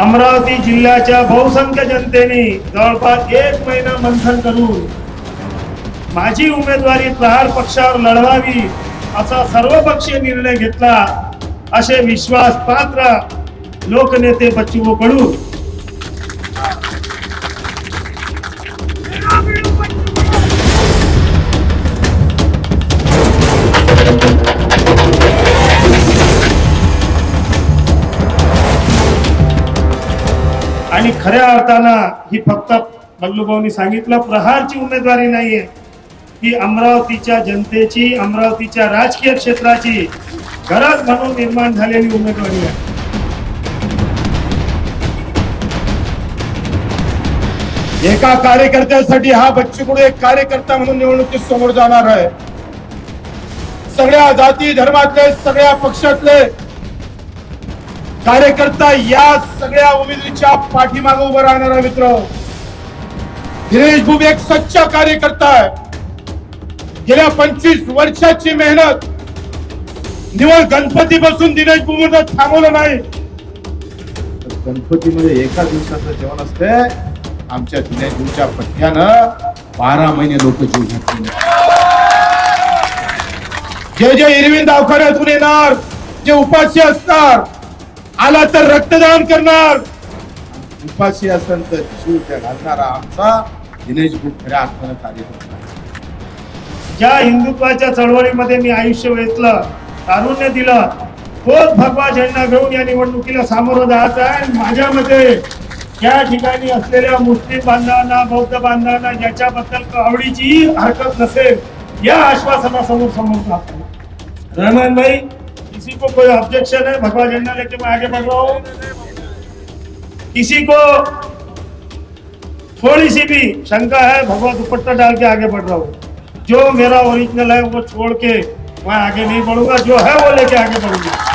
अमरावती जिल्ह्याच्या बहुसंख्य जनतेने जवळपास एक महिना मंथन करून माझी उमेदवारी प्रहार पक्षावर लढवावी असा सर्वपक्षीय निर्णय घेतला असे विश्वास पात्र लोकनेते बच्चू कडू खऱ्या अर्थानं ही फक्त बल्लूभाऊनी सांगितलं प्रहारची उमेदवारी नाहीये. ही अमरावतीच्या जनतेची अमरावतीच्या राजकीय क्षेत्राची गरज म्हणून निर्माण झालेली उमेदवारी आहे. एका कार्यकर्त्यासाठी हा बच्चूकडू एक कार्यकर्ता म्हणून निवडणुकीत समोर जाणार आहे. सगळ्या जाती धर्मातले सगळ्या पक्षातले कार्यकर्ता या सगळ्या उमेदवारीच्या पाठीमागे उभं राहणार आहे मित्र. दिनेश बुब एक सच्चा कार्यकर्ता आहे. गेल्या पंचवीस वर्षाची मेहनत. निवड गणपती बसून दिनेश बुबनं थांबवलं नाही. गणपतीमध्ये एका दिवसाचं जेवण असते. आमच्या दिनेशच्या पठ्यानं बारा महिने लोक जीव घेतले जे जे इरविंद दवाखान्यातून येणार. जे उपाशी असणार. आला तर रक्तदान करणार. उपाशी असेल तर जीव त्या घालणारा आमचा दिनेश बुक खऱ्या अर्थानं कार्यकर्ता. ज्या हिंदुत्वाच्या चळवळीमध्ये मी आयुष्य वेचलं तारुण्य दिलं तोच भगवा झेंडा घेऊन या निवडणुकीला सामोरं जायचं आहे. आणि माझ्या मते या ठिकाणी असलेल्या मुस्लिम बांधवांना बौद्ध बांधवांना ज्याच्याबद्दल आवडीची हरकत नसेल या आश्वासनासमोर समोर जातो रहमान भाई किसी को कोई ऑब्जेक्शन है, भगवा झंडा लेके मैं आगे बढ़ रहा हूँ। किसी को थोड़ी सी भी शंका है, भगवा दुपट्टा डाल के आगे बढ़ रहा हूँ। जो मेरा ओरिजिनल है, वो छोड़ के मैं आगे नहीं बढ़ूँगा, जो है वो लेके आगे बढ़ूँगा।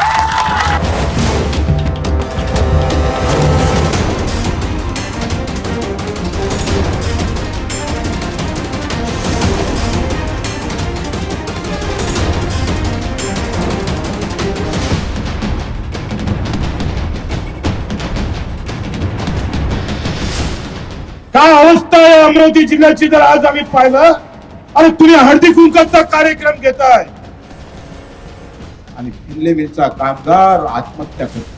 काय अवस्था आहे अमरावती जिल्ह्याची? जर आज आम्ही पाहिलं. आणि तुम्ही हळदी कुंकाचा कार्यक्रम घेताय. आणि फिरले मिलचा कामगार आत्महत्या करतात.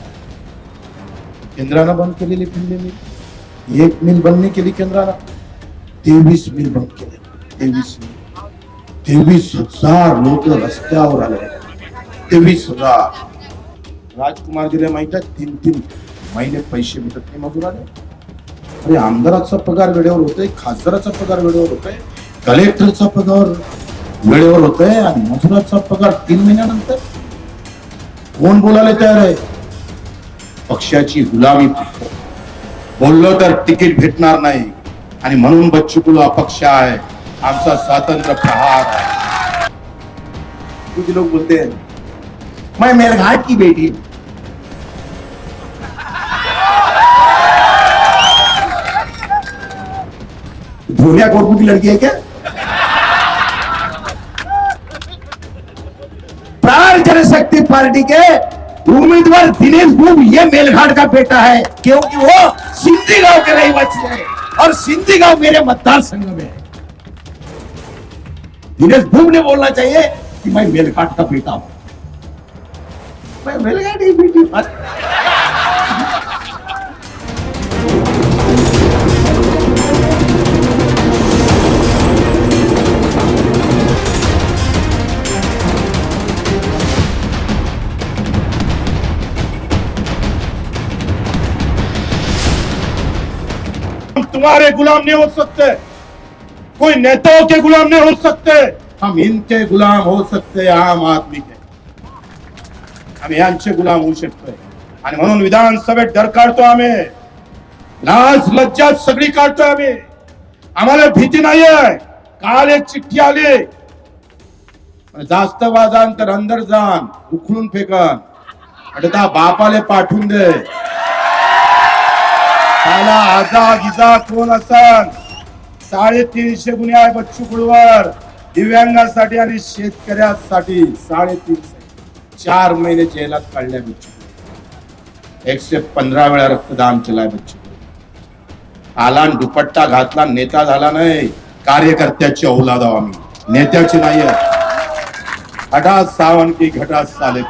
केंद्रानं बंद केलेली फिरले मिल एक मिल बंद नाही केली केंद्रानं. तेवीस मिल बंद केले. तेवीस मिल. तेवीस हजार लोक रस्त्यावर आले. तेवीस हजार. राजकुमारजीला माहीत आहे? तीन तीन महिने पैसे भेटत नाही मजुराने अरे आमदाराचा पगार वेळेवर होतोय खासदाराचा पगार वेळेवर होतोय कलेक्टरचा पगार वेळेवर होतोय आणि मजुराचा पगार तीन महिन्यानंतर? कोण बोलायला तयार आहे? पक्षाची गुलामी बोललो तर तिकीट भेटणार नाही आणि म्हणून बच्चू बच्चूकुला अपक्ष आहे. आमचा स्वातंत्र्य प्रहार आहे. कुछ लोग बोलते? हैं मैं मेरघाट की बेटी? धोरिया कोटू की लड़की है क्या? प्राण जनशक्ति पार्टी के उम्मीदवार दिनेश बुब, ये मेलघाट का बेटा है, क्योंकि वो सिंधी गाँव के रहीवासी है और सिंधी गाँव मेरे मतदार संघ में है। दिनेश भूम ने बोलना चाहिए कि मैं मेलघाट का बेटा हूँ। मैं मेलघाट की बेटी तुम्हारे गुलाम नहीं हो सकते। कोई नेताओं के गुलाम नहीं हो सकते। हम इनके गुलाम हो सकते आम आदमी के। आम्ही यांचे गुलाम होऊ शकतोय आणि म्हणून विधानसभेत डर काढतो आम्ही। लाज लज्जा सगळी काढतोय आम्ही। आम्हाला भीती नाहीये काल एक चिठ्ठी आली। जास्त वाजान तर अंदर जाण उखळून फेकन। अडता बापाले पाठवून दे। त्याला आजा गिजा कोण असन? साडेतीनशे गुन्हे आहे बच्चू कडूवर दिव्यांगासाठी आणि शेतकऱ्यासाठी साडेतीनशे. चार महिने जेलात काढल्या बच्चू एकशे पंधरा वेळा रक्तदान केलाय बच्चू आला दुपट्टा घातला नेता झाला नाही. कार्यकर्त्याची औलाद आहो आम्ही. नेत्याची नाही घटा सावंत की घटात चालेल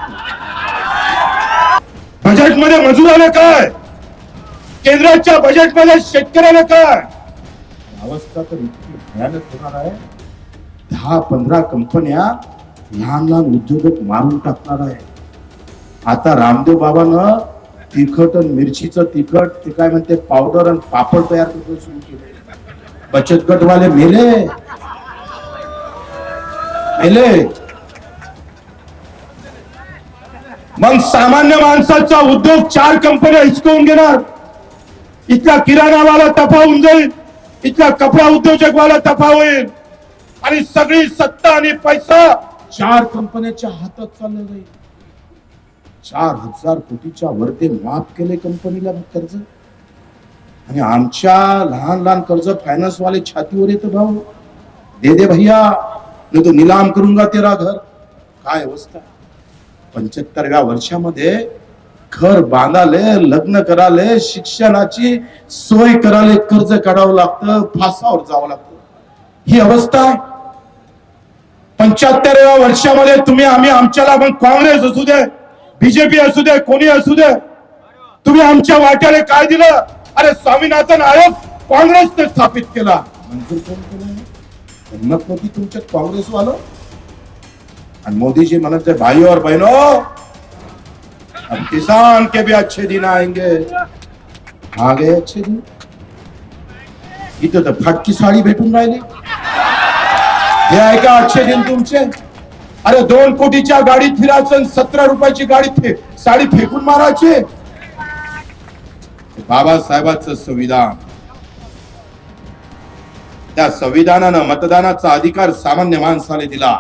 बजेटमध्ये मजूर आले काय? केंद्राच्या बजेटमध्ये शेतकऱ्याला काय अवस्था तर इतकी भयानक होणार आहे. दहा पंधरा कंपन्या लहान लहान उद्योजक मारून टाकणार आहे. आता रामदेव बाबानं तिखट आणि मिरचीचं तिखट ते काय म्हणते पावडर आणि पापड तयार करणं सुरू केले बचत गटवाले मेले. मेले. मग सामान्य माणसाचा उद्योग चार कंपन्या हिसकवून घेणार. इथला किराणावाला तपावून जाईल इथला कपडा उद्योजकवाला तपा होईल आणि सगळी सत्ता आणि पैसा चार कंपन्याच्या हातात चाललं जाईल. चार हजार कोटीच्या वर ते माफ केले कंपनीला कर्ज. आणि आमच्या लहान लहान कर्ज फायनान्स वाले छातीवर येत भाऊ. दे दे भैया नाही तो निलाम करूंगा तेरा घर काय अवस्था. पंच्याहत्तरव्या वर्षामध्ये घर बांधाले लग्न कराले शिक्षणाची सोय कराले कर्ज काढावं लागतं फासावर जावं लागतं. ही अवस्था पंच्याहत्तरव्या वर्षामध्ये तुम्ही आम्ही आमच्याला मग काँग्रेस असू दे बीजेपी असू दे कोणी असू दे तुम्ही आमच्या वाट्याने काय दिलं? अरे स्वामीनाथन आयोग काँग्रेसने स्थापित केला. तुमच्यात काँग्रेस वालं आणि मोदीजी म्हणत आहे भाई अब किसान के भी अच्छे दिन आएंगे। आ गए अच्छे दिन? इथं तर फाटकी साडी भेटून राहिली हे आहे का अच्छे दिन तुमचे अरे दोन कोटीच्या गाडीत फिरायचं सतरा रुपयाची गाडी फे साडी फेकून मारायची? बाबासाहेबांचं संविधान. त्या संविधानानं मतदानाचा अधिकार सामान्य माणसाने दिला.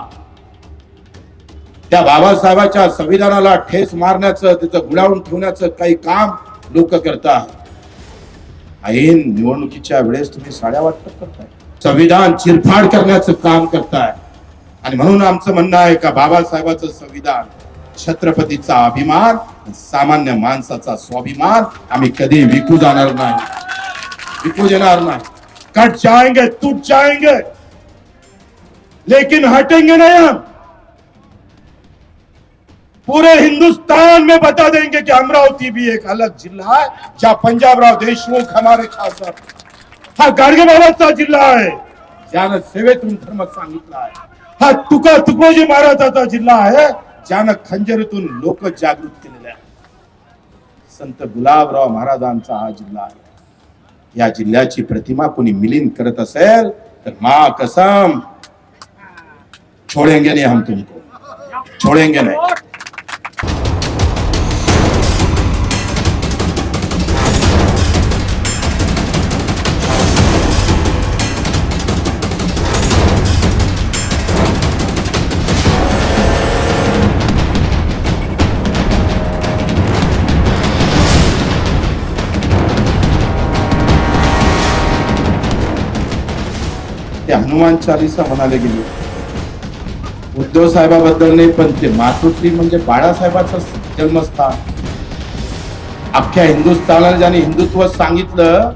त्या बाबासाहेबाच्या संविधानाला ठेस मारण्याचं त्याचं गुणावून ठेवण्याचं काही काम लोक करतात. ऐन निवडणुकीच्या वेळेस तुम्ही साड्या वाटप करताय. संविधान चिरफाड करण्याचं काम करताय. आणि म्हणून आमचं म्हणणं आहे का बाबासाहेबाचं संविधान छत्रपतीचा अभिमान सामान्य माणसाचा स्वाभिमान आम्ही कधी विकू जाणार नाही. विकू देणार नाही. कट जाएंगे टूट जाएंगे. लेकिन हटेंगे नाही हम. पूरे हिंदुस्तान में बता देंगे कि अमरावती भी एक अलग जिल्हा है, जहाँ पंजाबराव देशमुख हमारे खासदार हा। गाडगे बाबाचा जिल्हा आहे ज्यानं सेवेतून धर्म सांगितला आहे हा। तुका तुकोजी महाराजाचा जिल्हा आहे ज्यानं खंजरीतून लोक जागृत केलेले आहे संत गुलाबराव महाराजांचा हा जिल्हा आहे या जिल्ह्याची प्रतिमा कोणी मिलिंद करत असेल, तर मा कसम, छोडेंगे नहीं हम तुमको। छोडेंगे नहीं। हनुमान चालिसा म्हणाले गेले. उद्धव साहेबाबद्दल नाही पण ते मातोश्री म्हणजे बाळासाहेबाचं जन्मस्थान. अख्ख्या हिंदुस्थानाला ज्याने हिंदुत्व सांगितलं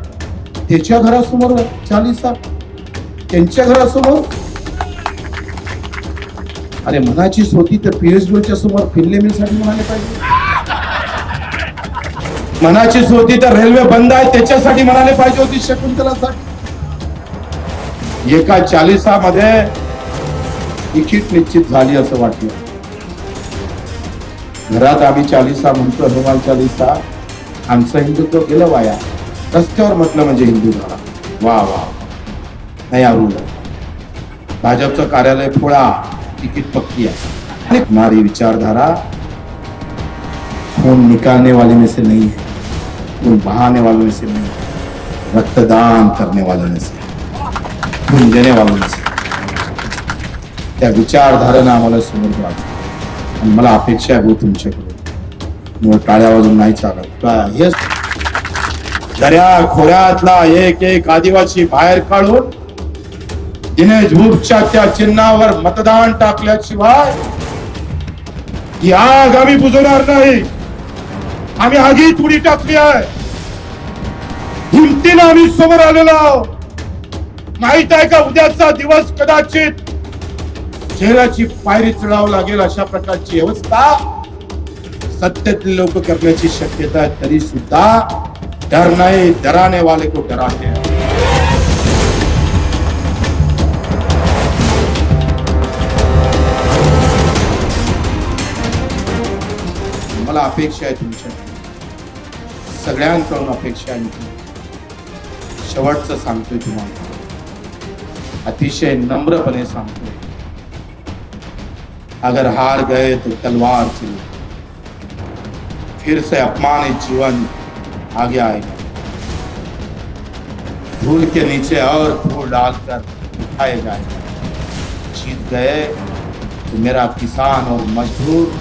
त्याच्या घरासमोर चालिसा. त्यांच्या घरासमोर? अरे मनाचीच होती तर पीएचडीच्या समोर फिरले मिलसाठी म्हणाले पाहिजे. मनाचीच होती तर रेल्वे बंद आहे त्याच्यासाठी म्हणाले पाहिजे होती शकुंतलासाठी एका चालिसामध्ये तिकीट निश्चित झाली असं वाटलं. घरात आम्ही चालिसा म्हणतो हनुमान चालिसा. आमचं हिंदुत्व गेलं वाया. रस्त्यावर म्हटलं म्हणजे हिंदू झाला. वा वा नाही अरुण. भाजपचं कार्यालय फोळा तिकीट पक्की आहे. मारी हमारी विचारधारा. खून निकालने वाले में से नहीं है खून बहाने वालों में से नहीं है रक्तदान करने वालों में से है. खून त्या विचारधारेनं आम्हाला समोर जायचं आणि मला अपेक्षा आहे तुमच्याकडून मग टाळ्या वाजून नाही चालत. का- दर्या खोऱ्यातला एक एक आदिवासी बाहेर काढून दिनेश भूपच्या त्या चिन्हावर मतदान टाकल्याशिवाय ही आग आम्ही बुजवणार नाही. आम्ही आगीत उडी टाकली आहे. हिमतीनं आम्ही समोर आलेलो आहोत. माहीत आहे का उद्याचा दिवस कदाचित शहराची पायरी चढावं लागेल अशा प्रकारची व्यवस्था सत्तेतले लोक करण्याची शक्यता आहे तरी सुद्धा डर नाही डराने वाले को डराते हैं मला अपेक्षा आहे तुमच्या. सगळ्यांकडून अपेक्षा आहे शेवटचं सांगतोय तुम्हाला. अतिशय नम्रपणे सांगतोय. अगर हार गए तो तलवार चली। फिर से अपमानित जीवन आगे आएगा। धूल के नीचे और धूल डालकर उठाए जाएगा। जीत गए तो मेरा किसान और मजदूर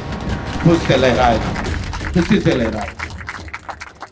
खुद से लहराएगा। खुशी से लहराएगा।